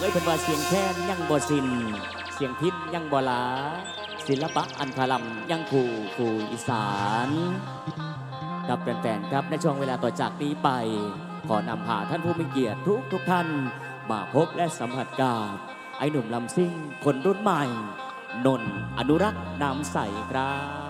เอ้ยเป็นว่าเสียงแค้นยังบ่สินเสียงพินยังบ่ลา ศิลปะอันคาลัมยังคู่คู่อีสานกับแฟนๆครับในช่วงเวลาต่อจากนี้ไป ขอนำพาท่านผู้มีเกียรติทุกทุกท่าน มาพบและสัมผัสกับไอ้หนุ่มลำซิ่งคนรุ่นใหม่ นนท์อนุรักษ์นามใสครับ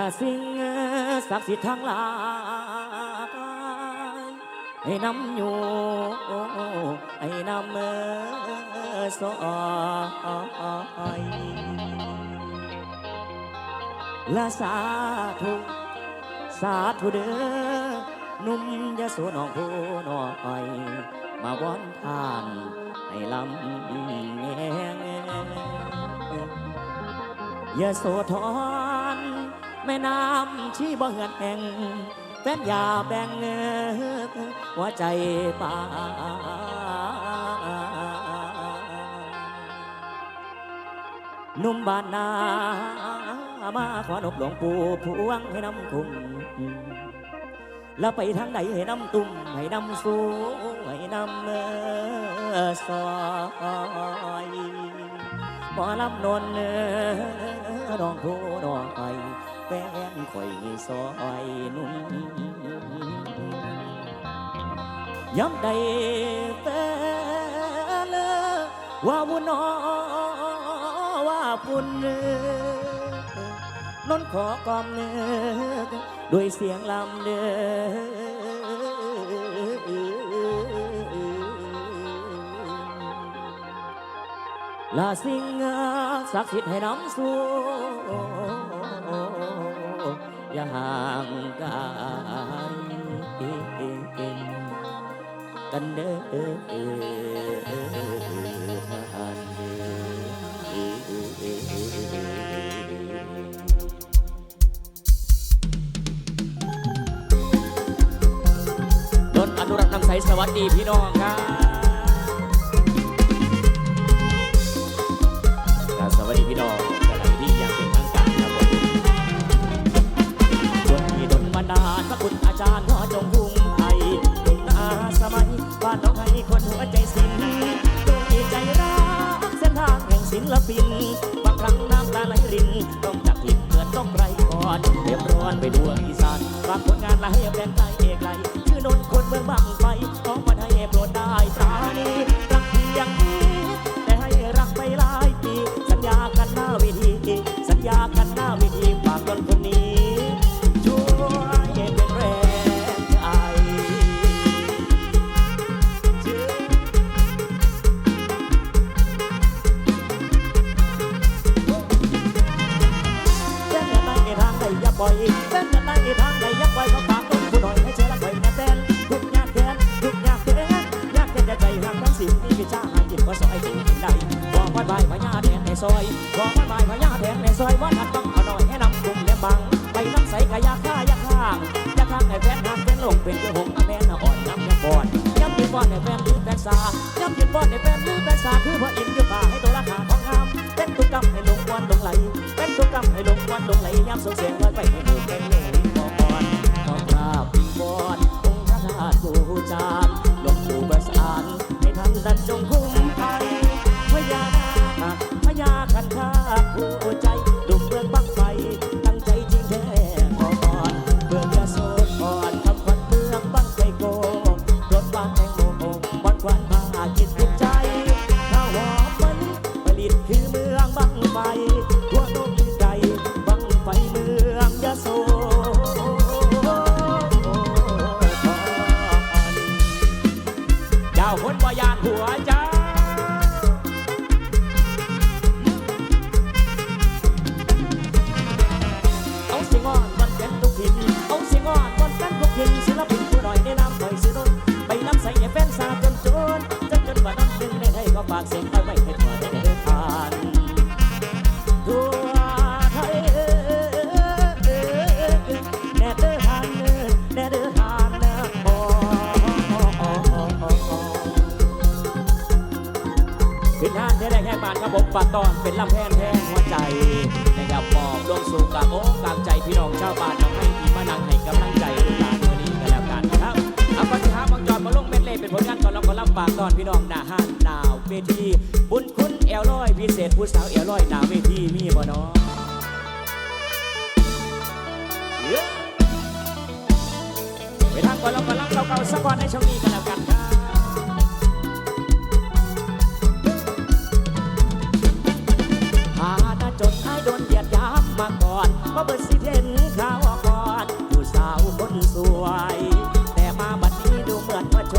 และสิ่งศักดิ์สิทธิ์ทั้งหลายให้นำอยู่ให้นำสอยและสาธุสาธุเด้อหนุ่มยะโสน้องผู้น้อยมาวอนทานให้ลำแงยะโสธร แม่น้ำชีบ่เหือนแห่งแฟนยาแบ่งหัวใจป่าหนุ่มบ้านนามาขอนบหลวงปู่พวงให้น้ำคุ้มแล้วไปทางใดให้น้ำตุ่มให้น้ำสูให้น้ำเอซอยบ่ลำนนเอ่อน้องผู้น้องไอ ฟนข่อยซอยนุ่มย้ำใดแฟนว่าบุนอว่าปุ่นนนนขอกอมเนื้อด้วยเสียงลำเนื้อลาสิ่งศักดิ์สิทธิ์ให้น้ำสู้ อย่าห่างกายกันเด้อท่านดนอนุรักษ์นำใสสวัสดีพี่น้องครับ ลปิน บางครั้งน้ำตาไหลริน ต้องจับผิดเหมือนต้องไรก่อนเรียบร้อนไปดวงอีสานบางผลงานละให้แบงใจเอกไลชื่อนนคนเมืองบางไฟของมาให้โปรดได้ตานี้ ท่ ฝากตอนเป็นลำแพนแทนหัวใจนะครับมอบลงสู่กลางอกกลางใจพี่น้องชาวบ้านน้องให้ที่มานั่งให้กำลังใจลูกหลานวันนี้กันแล้วกันครับเอาก่อนที่หาบางจอนมาลงเม็ดเล่เป็นผลงานก่อนเราก็รับฝากตอนพี่น้องหน้าห้านหนาวเวทีบุญคุณแอลลอยพิเศษผู้สาวแอลลอยหน้าเวทีมีบ่นาะเยอะไปทางก่อนเราก็รับเก่าๆสักวันในช่วงนี้กันแล้วกันครับ ก่อนว่าเบิดสิเห็นขาวก่อนผู้สาวคนสวย แต่มาบัดนี้ดูเหมือนว่าโช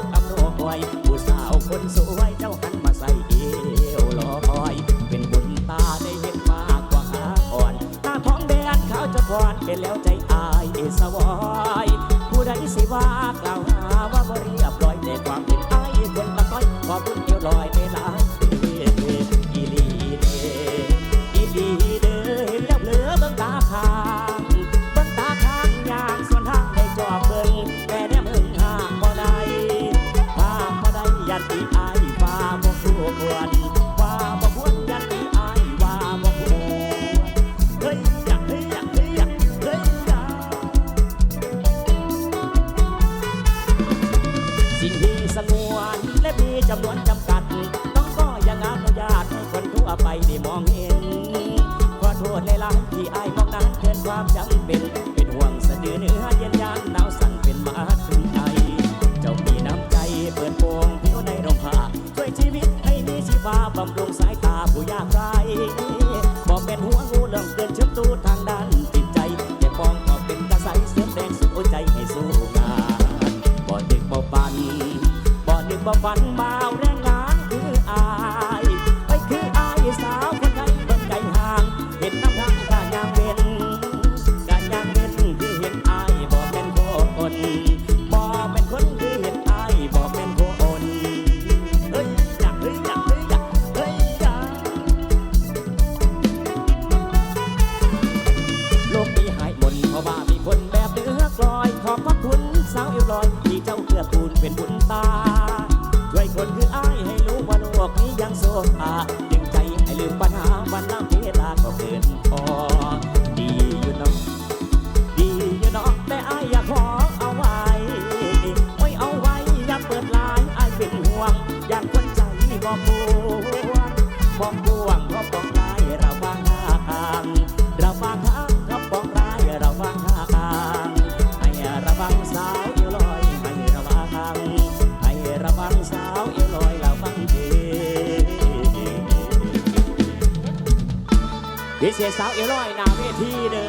คอำนวยผู้สาวคนสวยเจ้าหันมาใส่เอวลอย เป็นบุญตาได้เห็นมากกว่าหาอ่อนหน้าท้องแดนขาวจะพรเป็นแล้วใจอายสวอยผู้ใดสิว่ากล่าวามจำเป็น เป็นห่วงสะดือเนื้อเย็นยานหนาวสั่นเป็นมาถึงไอเจ้ามีน้ำใจเปิดโปงผิวในร่มผ้าช่วยชีวิตให้มีชีวาบำรุงสายตาผู้ยากไร้บอกเป็นหัวงูเรื่องเกินชื่อมตูทางด้านจิตใจแต่มองก็เป็นกระใสเสียมแดงสุดหัวใจให้สู้งานบ่ดึกบ่ปันบ่ดึกบ่ปัน ษสาวเอวลอยหน้าเวทีเด้อ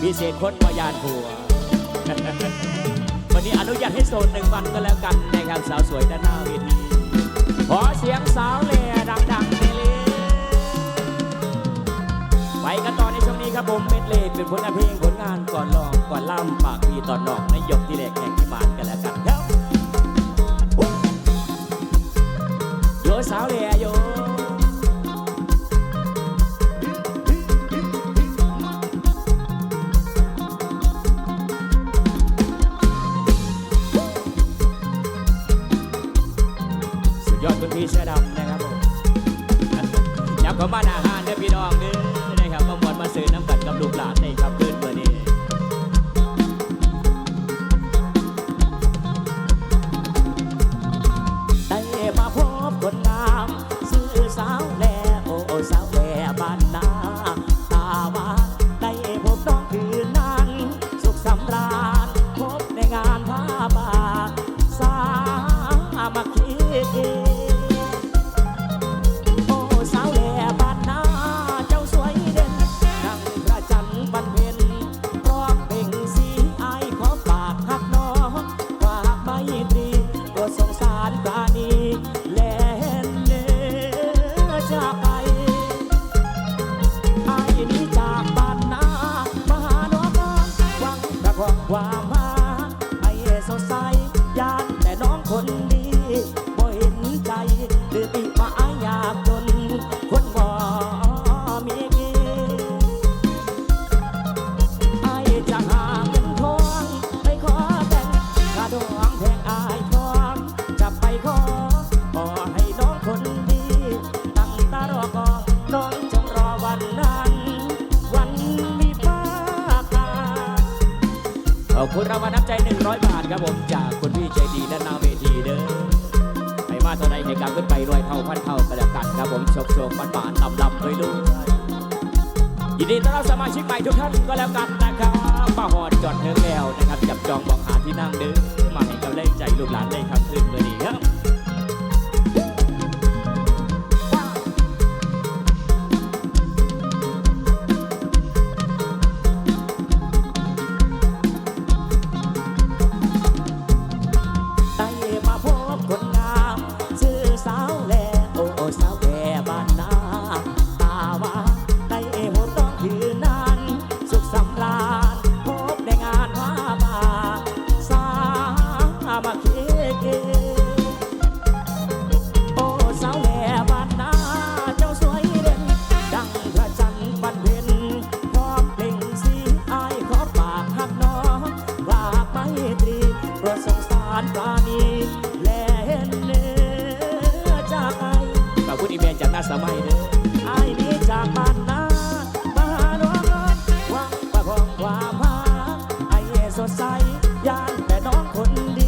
พิเศษคนวายานผัว วันนี้อนุญาตให้โซนหนึ่งวันก็แล้วกันนะครับสาวสวยด้านหน้าเวทีขอเสียงสาวเล่ดังๆในเลยไปกันต่อในช่วงนี้ครับผมเม็ดเล่เป็นผลงานเพลงผลงานก่อนลองก่อนล่ำปากพีตอนนอกในยกที่แรกแห่งที่มานกันแล้วกันครับโยสาวเล่โย สดใสยานแต่น้องคนดี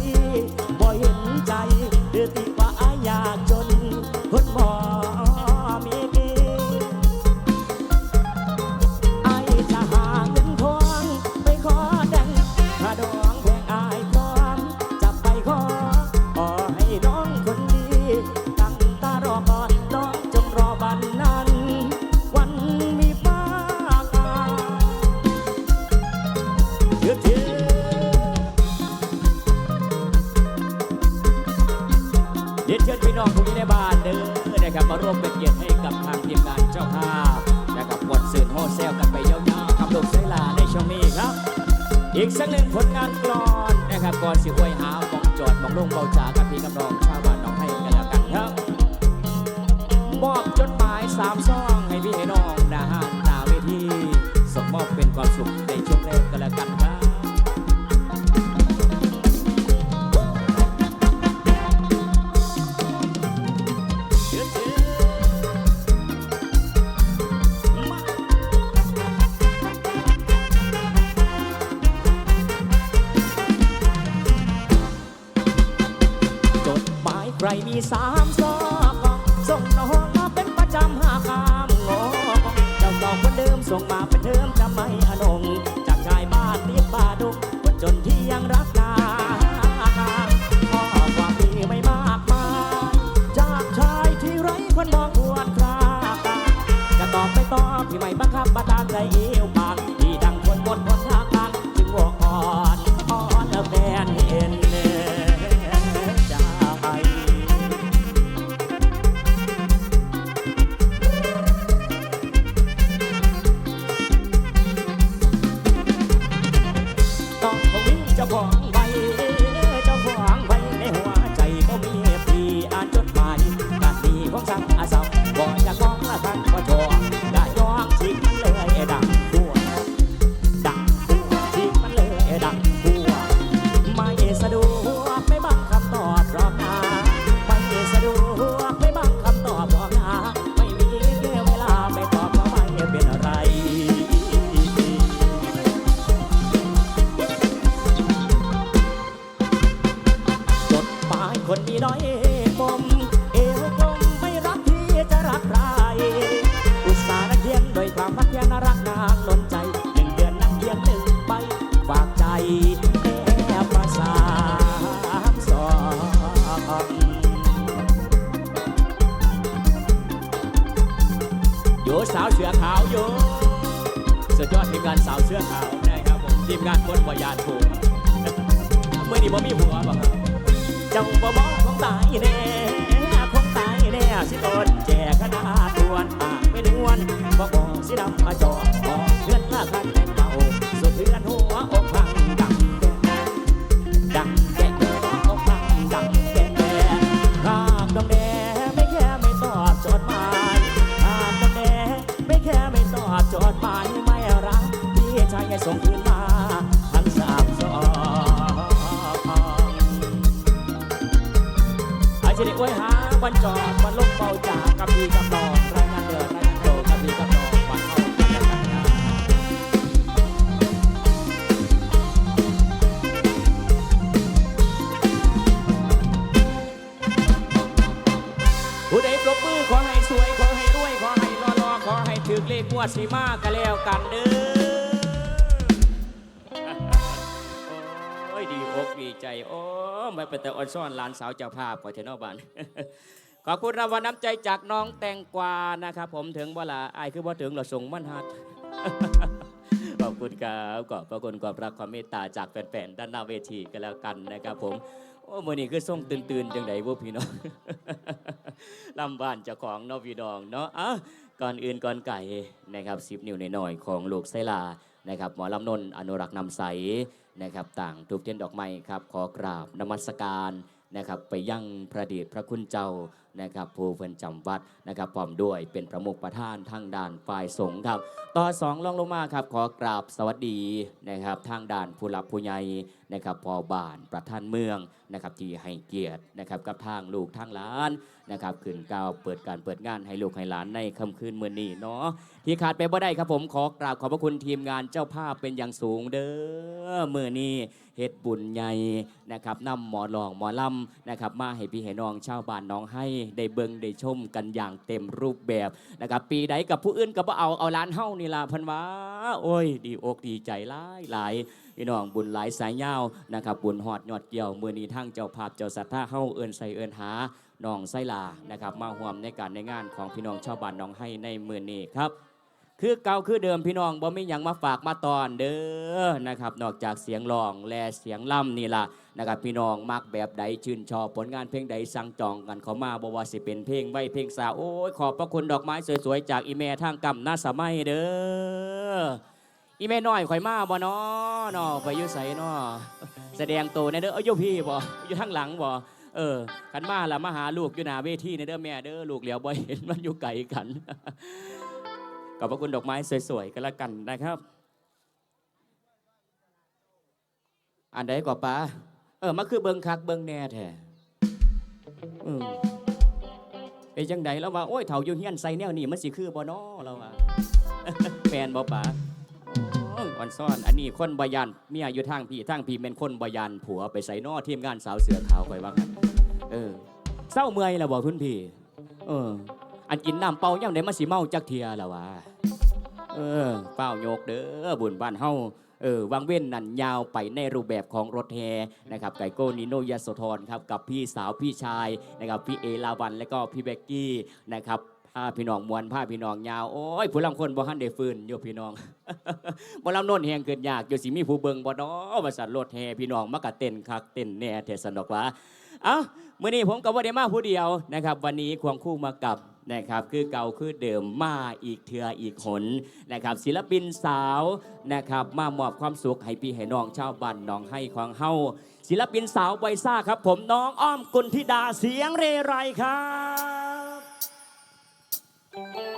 Transfer านสาวเสื้อขาวนะครับผมทีมงานคนวายานผูเมื่อนี้บ่มีหัวบ่ครับเจ้าบ่บอกของตายแน่ของตายแน่สิตนแจกขนาดทวนปากไม่นวลบ่บอกสิดำมาจอกบอกเลื่อนละคันเป็นเมาสุดเลื่อนหัว ส่านสามสองไอเฉลี่อวยหาวัจอดวัลบเบาจากกับพี่กับองรางานเกิดรางานโตกัดีกับองวันเข้าผู้ใดปรบมือขอให้สวย ขอให้รวย ขอให้รอรอขอให้ถือเลขงวดสีมากก็แล้วกันเด้อ ใจ โอ้ไม่เป็นแต่อ่อนซ่อนหลานสาวเจ้าภาพขอเทนอบานขอบคุณรางวัลน้ำใจจากน้องแตงกวานะครับ ผมถึงเวลาอายคือว่าถึงเราส่งมั่นหัดขอบคุณครับขอบพระคุณความรักความเมตตาจากแฟนๆด้านหน้าเวทีกันแล้วกันนะครับ ผมโอ้มื่อนี้คือส่งตื่นๆจังไดบ่พี่น้องลำบ้านเจ้าของนอพี่น้องเนาะอะก่อนอื่นก่อนไก่นะครับสิบนิ้วหน่อยๆของลูกไซลานะครับหมอลำนนท์อนุรักษ์นำใส นะครับต่างทุกเทียนดอกไม้ครับขอกราบนมัสการนะครับไปยั่งพระเดชพระคุณเจ้านะครับผู้เพิ่นจำวัดนะครับพร้อมด้วยเป็นประมุขประธานทางด้านฝ่ายสงฆ์ครับ ต่อสองลองลงมาครับขอกราบสวัสดีนะครับทางด่านผู้หลักผู้ใหญ่นะครับพอบ้านประธานเมือง นะครับที่ให้เกียรตินะครับกับทางลูกทางหลานนะครับขึ้นก้าวเปิดการเปิดงานให้ลูกให้หลานในค่ำคืนมื้อนี้เนาะที่ขาดไปบ่ได้ครับผมขอกราบขอบพระคุณทีมงานเจ้าภาพเป็นอย่างสูงเด้อมื้อนี้เฮ็ดบุญใหญ่นะครับนำหมอหลองหมอลำนะครับมาให้พี่ให้น้องชาวบ้านน้องให้ได้เบิงได้ชมกันอย่างเต็มรูปแบบนะครับปีใดกับผู้อื่นก็บ่เอาเอาร้านเฮ้านี่ล่ะพันว่าโอ้ย ดีอกดีใจหลายหลาย พี่น้องบุญหลายสายยาวนะครับบุญหอดยอดเกี่ยวมือนี้ทั้งเจ้าภาพเจ้าศรัทธาเฮาเอินใส่เอินหาน้องไสลานะครับมาร่วมในการในงานของพี่น้องชาวบ้านน้องให้ในมือนี้ครับคือเก่าคือเดิมพี่น้องบ่มีหยังมาฝากมาตอนเด้อนะครับนอกจากเสียงร้องและเสียงล่ำนี่ล่ะนะครับพี่น้องมักแบบใดชื่นชอบผลงานเพลงใดสั่งจองกันเขามาบ่ว่าสิเป็นเพลงไว้เพลงสาวโอ้ยขอบพระคุณดอกไม้สวยๆจากอีเมทางกำนาสมัยเด้อ อีเม่น้อยข่อยมาบ่น้อน้อไปอยู่ไสน้อแสดงตัวในเด้อเอาอยู่พี่บ่อยู่ทางหลังบ่เออขันมาละมาหาลูกอยู่หน้าเวทีในเด้อแม่เด้อลูกเหลียวบ่เห็นมันอยู่ไกลกันขอบพระคุณดอกไม้สวยๆกันละกันนะครับ อันใดก็ป้าเออมาคือเบิงคักเบิงแน่แท้อืมเป็นจังใดแล้วว่าโอ้ยเฒ่าอยู่เฮียนใส่แนวนี้มันสิคือบ่น้อเราว่าแฟนบ่ป๋า โอ้ยอ่อนซ่อน อันนี้คนบยันเมียอยู่ทางพี่ทางพี่เป็นคนบยันผัวไปใส่นอทีมงานสาวเสือขาวคอยว่ากันเออเศร้าเมื่อยแล้วบ่คุณพี่ เออ อันกินน้ำเปล่าย่ำไดมาสิเมาจักเทียแล้ววะเออเป้าโยกเด้อบุญบ้านเฮาเออวังเว้นนันยาวไปในรูปแบบของรถแฮนะครับไก่โก้นิโนยาโสธรครับกับพี่สาวพี่ชายนะครับพี่เอลาวันและก็พี่เบกกี้นะครับ พาพี่น้องมวนพาพี่น้องยาวโอ้ยผู้ลำคนบ่ฮันได้ฟื้นโยพี่น้องบ่ลำโน่นแหงเกินยากอยู่สิมีผู้เบิงบ่น้อว่าสันรถแฮพี่น้องมากะเต้นคักเต้นแน่เทศนดอกว่าเอ้ามื้อนี้ผมก็บ่ได้มาผู้เดียวนะครับ วันนี้ควงคู่มากับนะครับคือเก่าคือเดิมมาอีกเทืออีกหนนะครับ ศิลปินสาวนะครับ มามอบความสุขให้พี่ให้น้องชาวบ้านน้องให้ของเฮาศิลปินสาวไวซ่าครับ ผมน้องอ้อมกุลธิดาเสียงเรไรครับ ส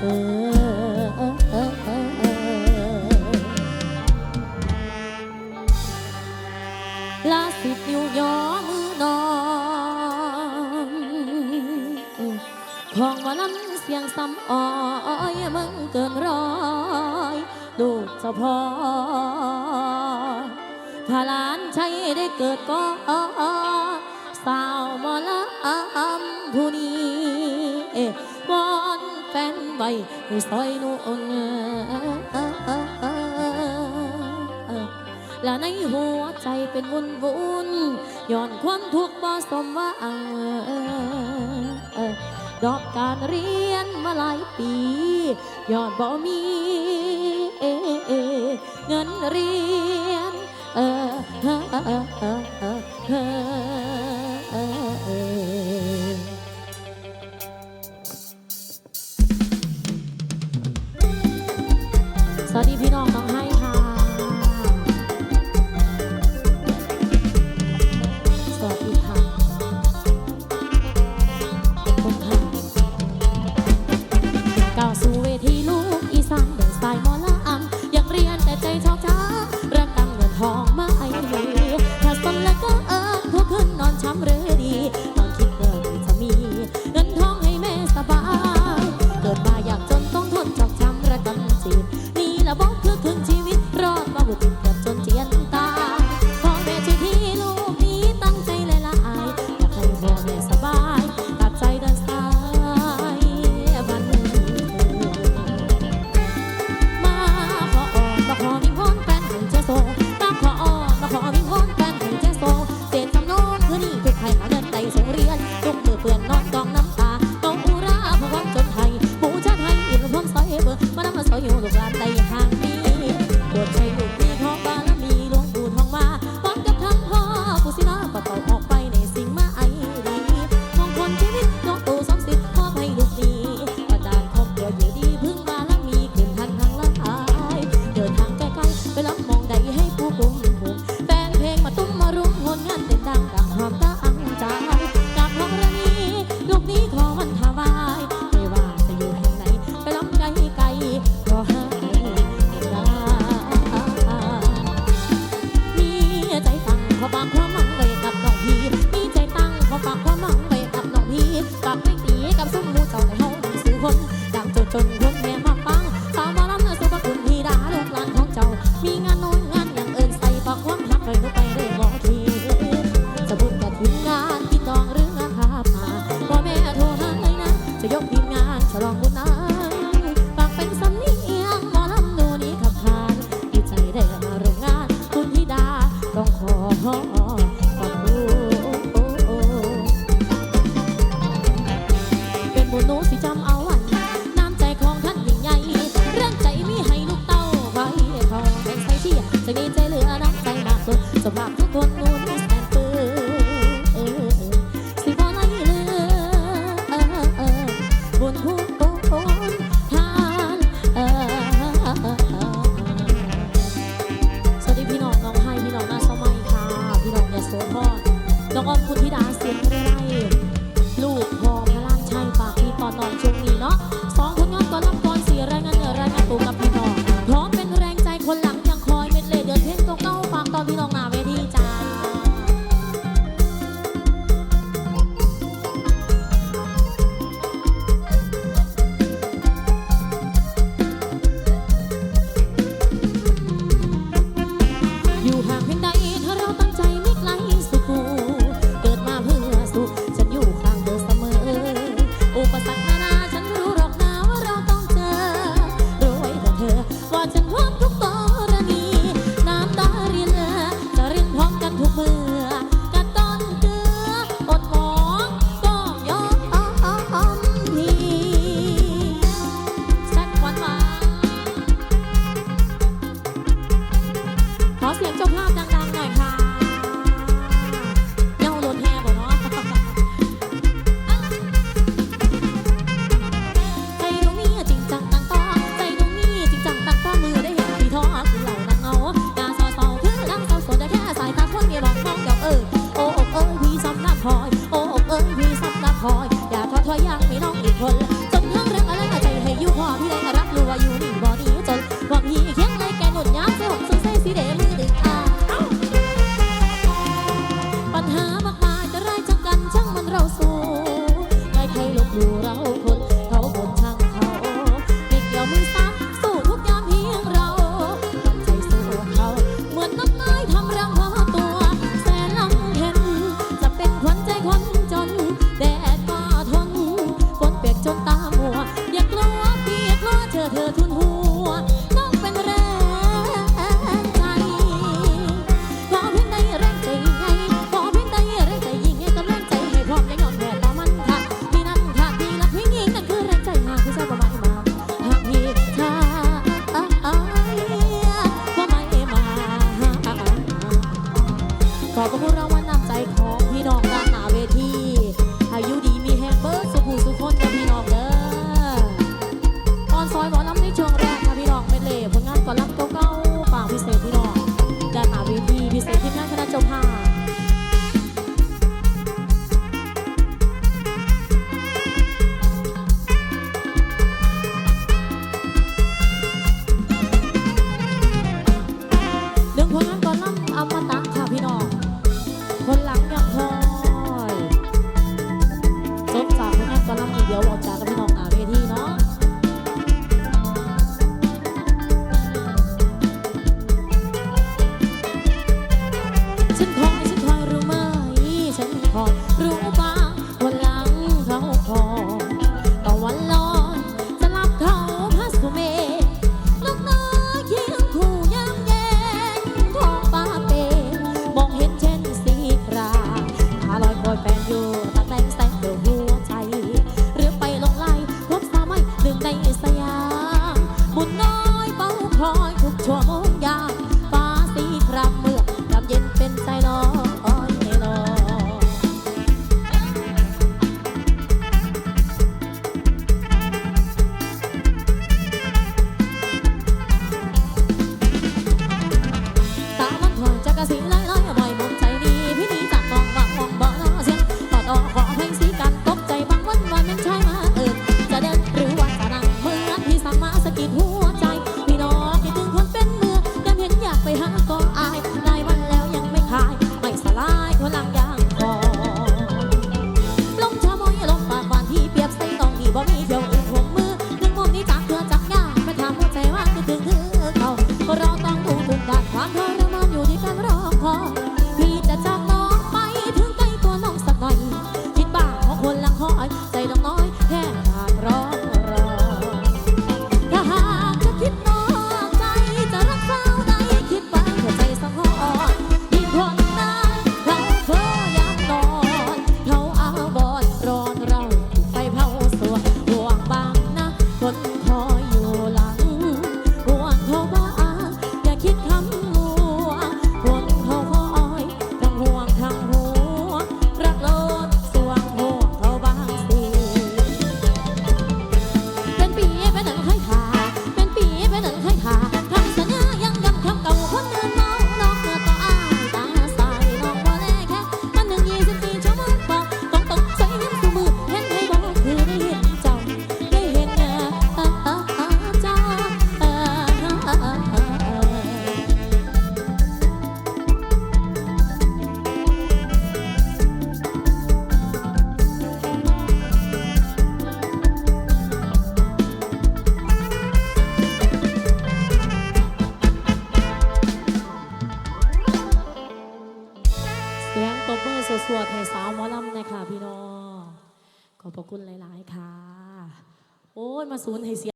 ลาสิบนิ้วยอมือนอนของว่าลำเสียงซ้ำอ้อยมึงเกินร้อยลูกเจ้าพ่อพาลานใช้ได้เกิดก็ ไว้ให้ซอยนุ่งและในหัวใจเป็นวุ่นวุ่นย้อนความทุกข์บ่สมว่าอังดอกการเรียนมาหลายปีย้อนบ่มีเงินเรียนเออ